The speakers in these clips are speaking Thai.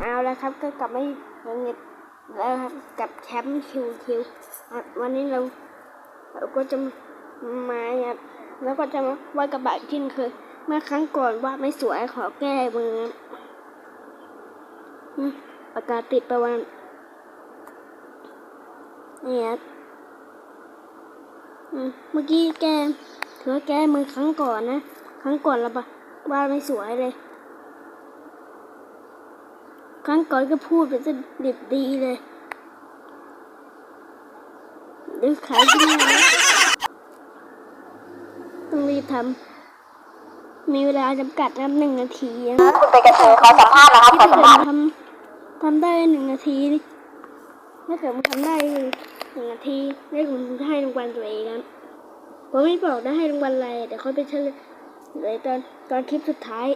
เอาละครับก็กลับมาอีกแล้วครับกับแชมป์คิวคิววันนี้เราเราก็จะมาเนี่ยแล้วก็จะมาวาดกระบะที่เคยเมื่อครั้งก่อนวาดไม่สวยขอแก้มือครับอืมปากกาติดประวันนี่ครับเมื่อกี้แกถือว่าแก้มือครั้งก่อนนะ ครั้งก่อนเราปะวาดไม่สวยเลย ครั้งก่อนก็พูดเป็นจะดิบดีเลยเดี๋ยวขายที่นี่นะต้องรีบทำมีเวลาจำกัดนะครับหนึ่งนาทีนะคุณเป็นกระเทยขอสัมภาษณ์นะครับขอถ้าสัมเกิภาดษณ์ทำทำได้หนึ่งนาทีนี่ถ้าเกิดมันทำได้หนึ่งนาทีได้ผมจะให้รางวัลตัวเองนะผมไม่บอกได้ให้รางวัลอะไรเดี๋ยวเขาไปเฉลยตอนตอนคลิปสุดท้าย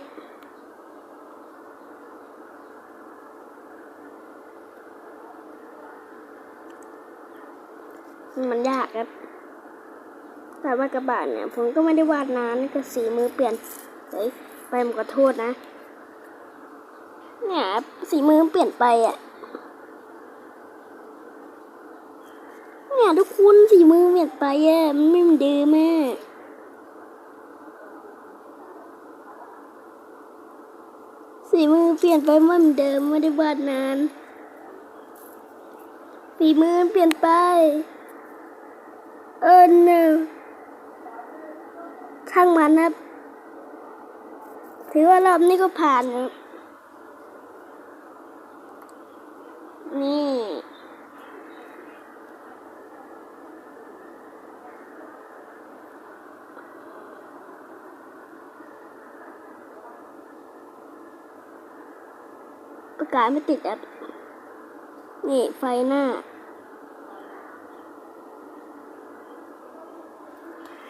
มันยากครับแต่ว่ากระบาดเนี่ย ผมก็ไม่ได้วาดนานก็สีมือเปลี่ยนเฮ้ยไปผมขอโทษนะ เนี่ยสีมือเปลี่ยนไปอะ เนี่ยทุกคนสีมือเปลี่ยนไปอะมันไม่เหมือนเดิมอะสีมือเปลี่ยนไปไม่เหมือนเดิมไม่ได้วาดนานสีมือเปลี่ยนไป เออเนอะช่างมันนะถือว่ารอบนี้ก็ผ่านนะนี่ประกาศไม่ติดอะนี่ไฟหน้า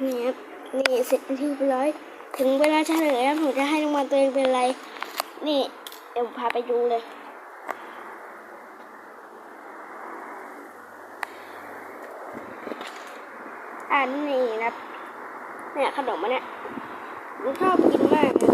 นี่ครับนี่เสร็จเป็นที่เรียบร้อย ถึงเวลาเฉลยแล้วผมจะให้รางวัลตัวเองเป็นอะไร นี่เดี๋ยวผมพาไปดูเลยอันนี้นะเนี่ยขนมอันเนี้ยผมชอบกินมากเลย